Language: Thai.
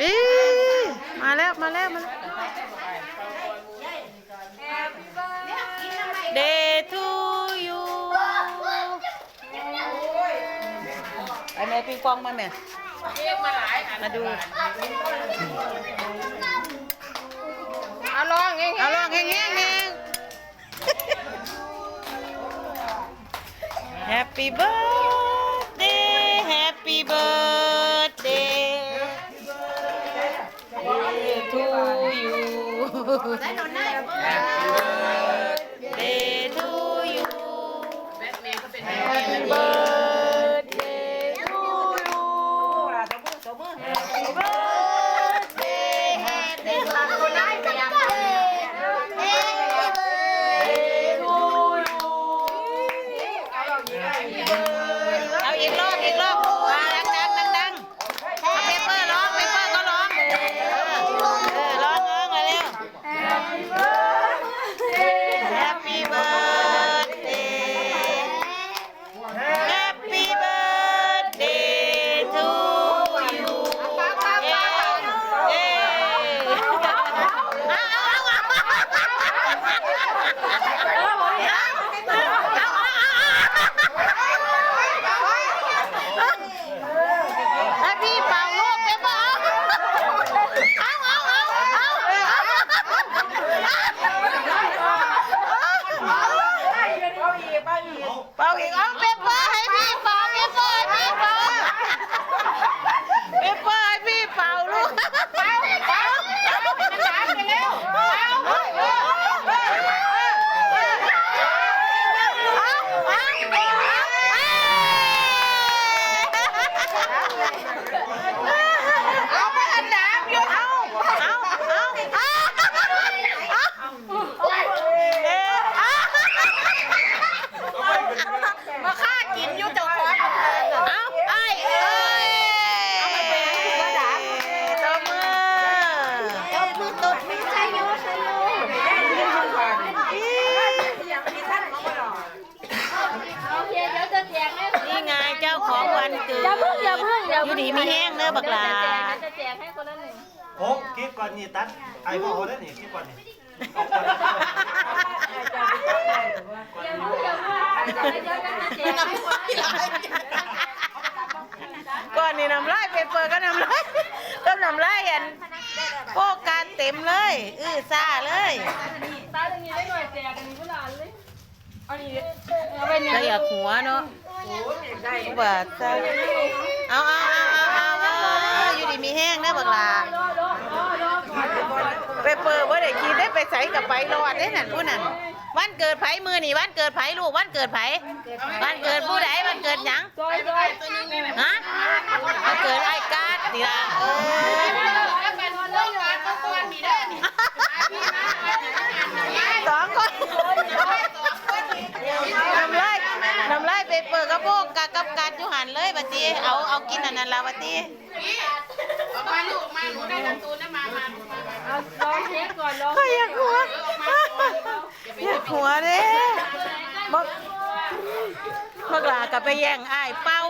อีมาแล้วมาแล้วมาแล้ว Day to you ไปแม่ปิงปองมาแม่มาดู เอาลองเองเอาลองแห้งๆแห้ง Happy birthday Happy birthday ได้โดนได้ เอาอีกเอาเปเปอร์ให้พี่เป่าเปเปอร์ให้พี่เป่าเปเปอร์ให้พี่เป่าลูกเป่าเป่ามันดังไปแล้วเป่าเอาเอาเอาไปอันดับอยู่เอาเอาเอาเอามาฆ่ากินอยู่เจ้าของเอาไอ้เอ้ยเอาไปเป็นกระดาษตบมือตบมือตบมือใช่โยใช่โย โอเคเดี๋ยวจะแจกให้ นี่ไงเจ้าของวันเกิด อย่าเพิ่ง อย่าเพิ่งอย่าอยู่ดีมีแห้งเด้อบักหลาจะแจกให้คนละหนึ่งโอ้คลิปก่อนนี่ตัดไอ้พ่อเขาได้นี่คลิปก่อนนี่อย่าเพิ่งอย่าเพิ่งเดี๋ยวจะแจกให้คนละหนึ่งก่อนนี่น้ำลายเปเปอร์ก็น้ำลายก็น้ำลายอันโปกการเต็มเลยอื้อซ่าเลยตาตรงนี้ได้หน่อยแจกอันนี้ก็หลานเลยเอาดีเอาไปเนี่ยก็อยากหัวเนาะ ว่าซ่าเอาเอาเอาเอาเอาเอาอยู่ดีมีแห้งนะบักลารอรอรอรอก่อนเปเปิดว่าได้กินได้ไปใส่กับไปรอดได้นั่นผู้นั่นวันเกิดไผมือนี่วันเกิดไผลูกวันเกิดไผวันเกิดผู้ใดวันเกิดหยัง จอยจอยตัวนี้ ฮะวันเกิดไอ้กาดนี่ล่ะเออสองคนน้ำลายน้ำลายไป เปิดกระโปงกับกับการจุหันเลยบัดนี้เอาเอากินอันนั้นละบัดนี้เอาลองเทสก่อนลองก็อยากหัวอยากหัวเด้บักบักหลากลับไปแย่งอ้ายเป้า